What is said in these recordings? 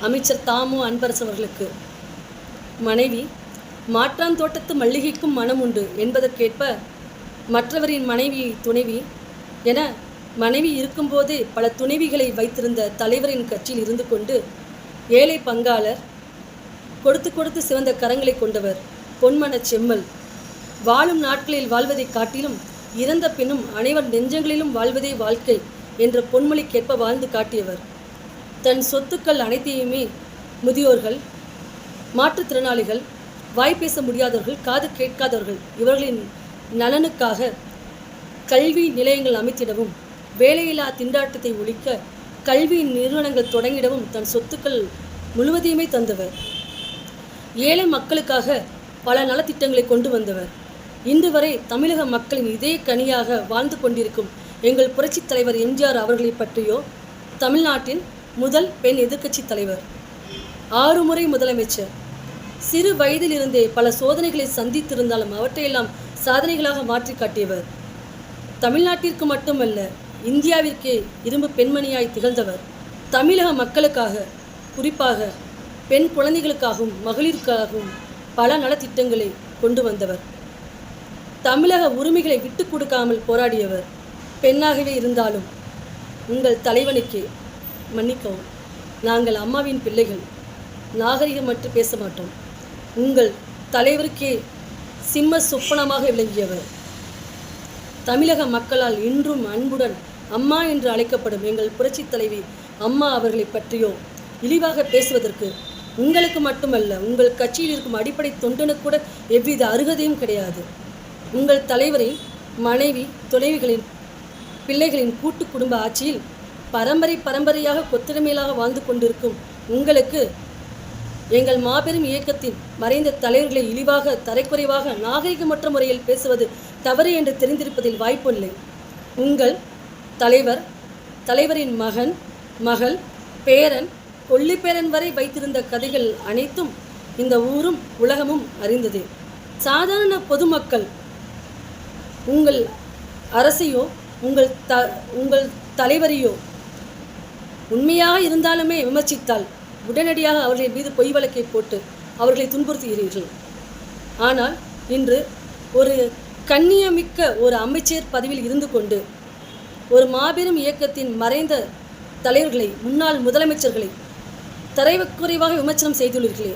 அமைச்சர் தாமு அன்பரசு அவர்களுக்கு. மனைவி மாற்றான் தோட்டத்து மல்லிகைக்கும் மனம் உண்டு என்பதற்கேற்ப மற்றவரின் மனைவி துணைவி என மனைவி இருக்கும்போதே பல துணைவிகளை வைத்திருந்த தலைவரின் கட்சியில் இருந்து கொண்டு ஏழை பங்காளர் கொடுத்து கொடுத்து சிவந்த கரங்களை கொண்டவர் பொன்மனச் செம்மல். வாழும் நாட்களில் வாழ்வதைக் காட்டிலும் இறந்த பின்னும் அனைவர் நெஞ்சங்களிலும் வாழ்வதே வாழ்க்கை என்ற பொன்மொழிக்கேற்ப வாழ்ந்து காட்டியவர். தன் சொத்துக்கள் அனைத்தையுமே முதியோர்கள் மாற்றுத்திறனாளிகள் வாய் பேச முடியாதவர்கள் காது கேட்காதவர்கள் இவர்களின் நலனுக்காக கல்வி நிலையங்கள் அமைத்திடவும் வேலையில்லா திண்டாட்டத்தை ஒழிக்க கல்வி நிறுவனங்கள் தொடங்கிடவும் தன் சொத்துக்கள் முழுவதையுமே தந்தவர். ஏழை மக்களுக்காக பல நலத்திட்டங்களை கொண்டு வந்தவர். இன்று வரை தமிழக மக்களின் இதய கனியாக வாழ்ந்து கொண்டிருக்கும் எங்கள் புரட்சித் தலைவர் எம்ஜிஆர் அவர்களை பற்றியோ தமிழ்நாட்டின் முதல் பெண் எதிர்க்கட்சி தலைவர். ஆறு முறை முதலமைச்சர். சிறு வயதிலிருந்தே பல சோதனைகளை சந்தித்திருந்தாலும் அவற்றையெல்லாம் சாதனைகளாக மாற்றி காட்டியவர். தமிழ்நாட்டிற்கு மட்டுமல்ல இந்தியாவிற்கே இரும்பு பெண்மணியாய் திகழ்ந்தவர். தமிழக மக்களுக்காக குறிப்பாக பெண் குழந்தைகளுக்காகவும் மகளிருக்காகவும் பல நலத்திட்டங்களை கொண்டு வந்தவர். தமிழக உரிமைகளை விட்டு கொடுக்காமல் போராடியவர். பெண்ணாகவே இருந்தாலும் உங்கள் தலைவனுக்கே மன்னிக்கவும். நாங்கள் அம்மாவின் பிள்ளைகள். நாகரிகமற்று பேச மாட்டோம். உங்கள் தலைவருக்கே சிம்ம சொப்பனமாக விளங்கியவர். தமிழக மக்களால் இன்றும் அன்புடன் அம்மா என்று அழைக்கப்படும் எங்கள் புரட்சித் தலைவி அம்மா அவர்களை பற்றியோ இழிவாக பேசுவதற்கு உங்களுக்கு மட்டுமல்ல உங்கள் கட்சியில் இருக்கும் அடிப்படை தொண்டனுக்கு கூட எவ்வித அருகதையும் கிடையாது. உங்கள் தலைவரின் மனைவி துணைவிகளின் பிள்ளைகளின் கூட்டு குடும்ப ஆட்சியில் பரம்பரை பரம்பரையாக கொத்தடிமையிலாக வாழ்ந்து கொண்டிருக்கும் உங்களுக்கு எங்கள் மாபெரும் இயக்கத்தின் மறைந்த தலைவர்களை இழிவாக தரைக்குறைவாக நாகரிகமற்ற முறையில் பேசுவது தவறு என்று தெரிந்திருப்பதில் வாய்ப்பில்லை உங்கள் தலைவர் தலைவரின் மகன் மகள் பேரன் கொல்லிப்பேரன் வரை வைத்திருந்த கதைகள் அனைத்தும் இந்த ஊரும் உலகமும் அறிந்தது. சாதாரண பொதுமக்கள் உங்கள் அரசையோ உங்கள் த உங்கள் தலைவரையோ உண்மையாக இருந்தாலுமே விமர்சித்தால் உடனடியாக அவர்கள் மீது பொய் வழக்கை போட்டு அவர்களை துன்புறுத்துகிறீர்கள். ஆனால் இன்று ஒரு கண்ணியமிக்க ஒரு அமைச்சர் பதவியில் இருந்து கொண்டு ஒரு மாபெரும் இயக்கத்தின் மறைந்த தலைவர்களை முன்னாள் முதலமைச்சர்களை தரைக்குறைவாக விமர்சனம் செய்துள்ளீர்களே.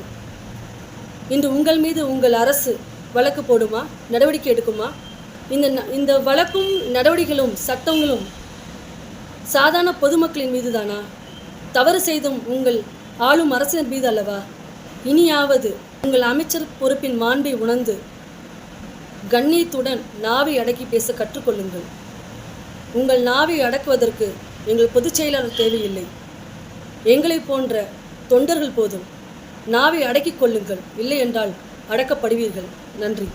இன்று உங்கள் மீது உங்கள் அரசு வழக்கு போடுமா? நடவடிக்கை எடுக்குமா? இந்த ந- இந்த வழக்கும் நடவடிக்கைகளும் சட்டங்களும் சாதாரண பொதுமக்களின் மீதுதானா? தவறு செய்தும் உங்கள் ஆளும் அரசின் மீது அல்லவா இனியாவது உங்கள் அமைச்சர் பொறுப்பின் மாண்பை உணர்ந்து கண்ணியத்துடன் நாவை அடக்கி பேச கற்றுக்கொள்ளுங்கள் உங்கள் நாவை அடக்குவதற்கு எங்கள் பொதுச் செயலாளர் தேவையில்லை. எங்களைப் போன்ற தொண்டர்கள் போதும் நாவை அடக்கிக் கொள்ளுங்கள் இல்லை என்றால் அடக்கப்படுவீர்கள். நன்றி.